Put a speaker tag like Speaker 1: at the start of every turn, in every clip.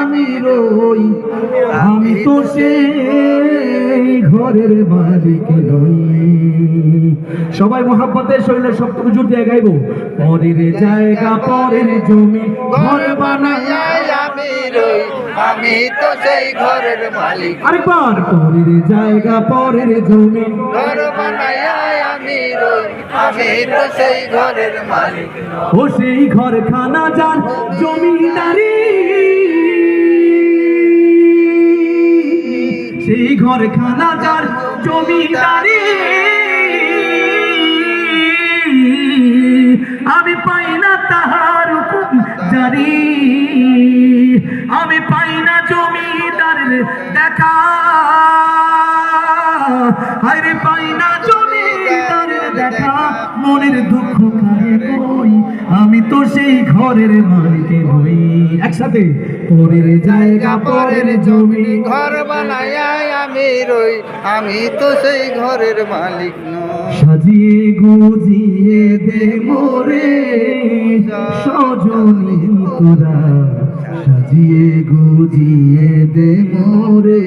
Speaker 1: আমি রই, আমি তো সে ঘরের মালিক নই। সবাই মহাব্বতের শরীরে সবটুকু জুটিয়ে গাইব পরের জায়গা, পরের জমি, ঘর বানায়
Speaker 2: আমি রই আমি তো সেই ঘরের মালিক।
Speaker 1: আরেকবার পরের জায়গা পরের জমি।
Speaker 2: ঘর বানায় আমি রই আমি তো সেই ঘরের মালিক।
Speaker 1: ও সেই ঘর খানা যান জমিদারি। সেই ঘর খানা যার জমিদারি। আমি পাই না তাহার জারি। আমি পাই না জমিদারের দেখা। হায়রে পাই না জমিদারের দেখা। মনের দুঃখ কারে কই? আমি তো সেই ঘরের মালিক নই একসাথে পরের জায়গা পরের জমি
Speaker 2: ঘর বানায় আমি রই। আমি তো সেই ঘরের মালিক
Speaker 1: সাজিয়ে গুজিয়ে দে মোরে। সজনী তোরা সাজিয়ে গুজিয়ে দে মোরে।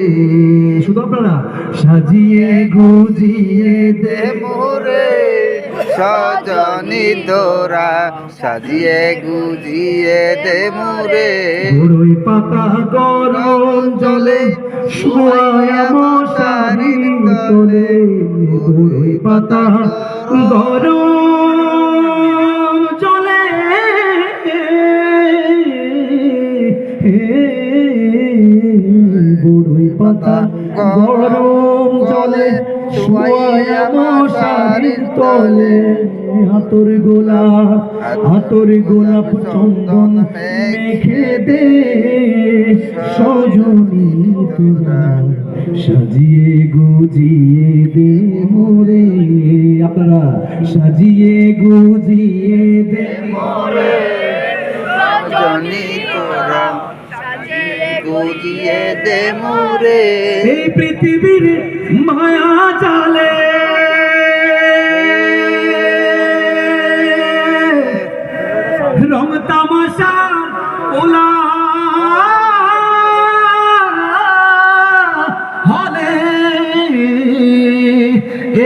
Speaker 1: শুধু আপনারা। সাজিয়ে গুজিয়ে দে
Speaker 2: মোরে। সজনি তোরা সাজিয়ে গুজিয়ে দে মোরে।
Speaker 1: বড়ই পাতা গরম জলে শোয়া মশারির তলে বড়ই পাতা গরম গরম তলে। হাতর গোলাপ হাতর গোলাপ চন্দন মেখে দে সাজিয়ে গুজিয়ে দে মোরে। আপনারা সাজিয়ে গুজিয়ে দে
Speaker 2: সজনি তোরা গুজিয়ে দে মোরে
Speaker 1: এই পৃথিবীর মায়া জালে। রং তামাশা ওলা। হলে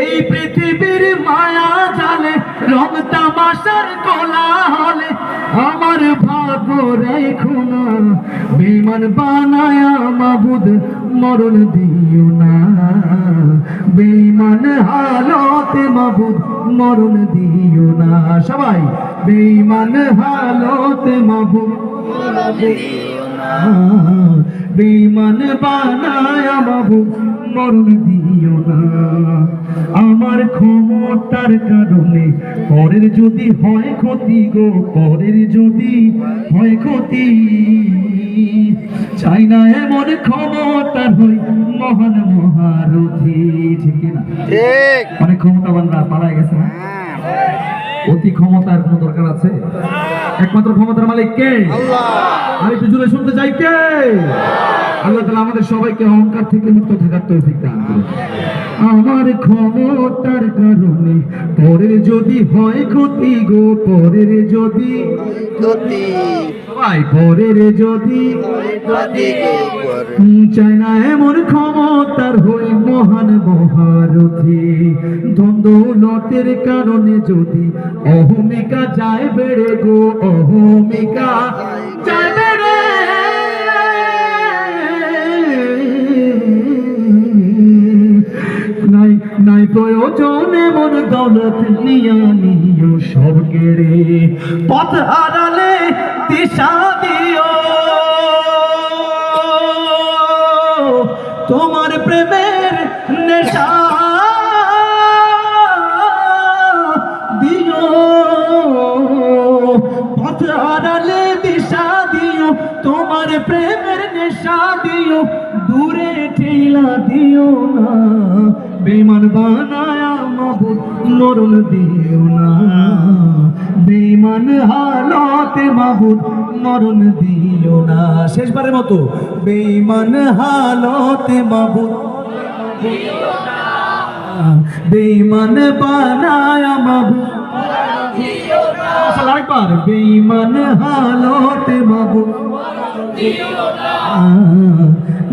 Speaker 1: এই পৃথিবীর মায়া জালে, রং তামাশার কোলা হলে আমার রেখো না বিমান বানায়া মাবুদ, মরণ দিও না। বেইমান হালতে মাবুদ, মরণ দিও না। সবাই বেইমান হালতে মাবুদ বেইমান বানায়া বাবু মরণ দিও না। আমার ক্ষমতার কারণে পরের যদি হয় ক্ষতি গো পরের যদি হয় ক্ষতি। চাই না এমন ক্ষমতার হই মহান মহারথী ঠিক না?
Speaker 2: ঠিক।
Speaker 1: অনেক ক্ষমতাবানরা পালায় গেছে না?
Speaker 2: হ্যাঁ।
Speaker 1: অতি ক্ষমতার কোনো দরকার আছে? একমাত্র ক্ষমতার মালিক কে? আমি একটু জুড়ে শুনতে চাই কে? আল্লাহ তালা আমাদের সবাইকে অহংকার থেকে মুক্ত থাকার তৌফিক দান করুন। আমার ক্ষমতার কারণে পরের যদি হয় ক্ষতি গো পরের যদি
Speaker 2: গতি
Speaker 1: সবাই পরের যদি চাই না এমন ক্ষমতার হই মহান মহারথী। দ্বন্দ্বলতের কারণে যদি অহমিকা যায় বেড়ে গো, অহমিকা যায় বেড়ে। নাই নাই প্রয়োজন এমন নিও সব কেড়ে। পথ হারালে দিশা দিও। তোমার তোমার প্রেমের নেশা দিও, দূরে ঠেলা দিও না। বেমান বানায়া মাবুদ মরণ দিও না। বেমান হালতে মাবুদ মরণ দিও না। শেষবারের মতো বেমান হালতে মাবুদ বেমান বানায়া মাবুদ আরেকবার বেমান হালতে মাবুদ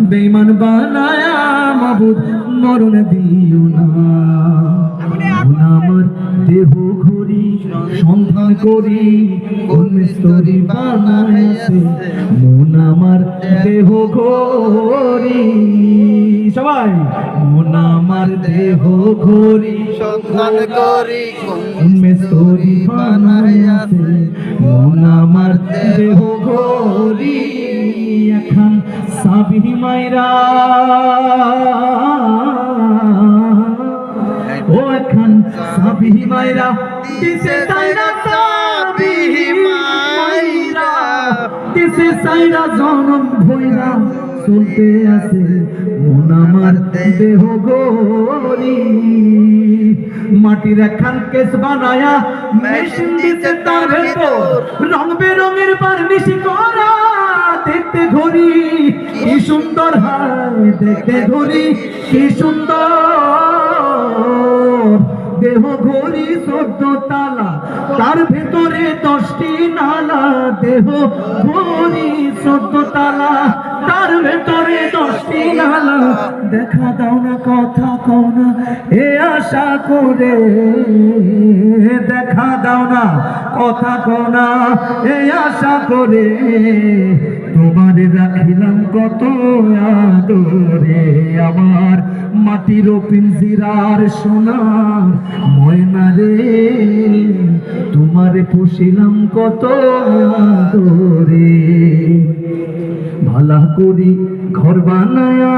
Speaker 1: বেমান বানায়া মাবুদ মরণ দিও না। আমার দেহ ঘড়ি সন্ধান করি কোন স্তরি বানাইছে মন আমার দেহ ঘড়ি। সবাই মন আমার দেহ ঘড়ি
Speaker 2: সন্ধান করি কোন
Speaker 1: স্তরি বানাইছে মন আমার দেহ ঘড়ি। এখন সাবি মাইরা। ও এখন সাবি মাইরা। দিছে সাইরা সাবি মাইরা। দিছে সাইরা জনম ভইরা। চলতে আছে মন আমার দেহ গরি মাটির একখান কেস বানায়া মেশিন দিতে তার ভেতর। রং বেরঙের বার্নিশি করা। দেখতে ধরি, কি সুন্দর হাই দেখতে ধরি, কি সুন্দর দেহ ঘড়ি চোদ্দ তালা, তার ভেতরে দশটি নালা, দেহ ঘড়ি চোদ্দ তালা। দেখা দাও না, কথা কও না, এ আশা করে দেখা দাও না, কথা কও না, এ আশা করে তোমার রাখিলাম কত আদরে, আমার মাটির পিঞ্জিরার সোনার ময়না রে, তোমারে পুষিলাম কত আদরে। ভালা করি ঘর বানায়া।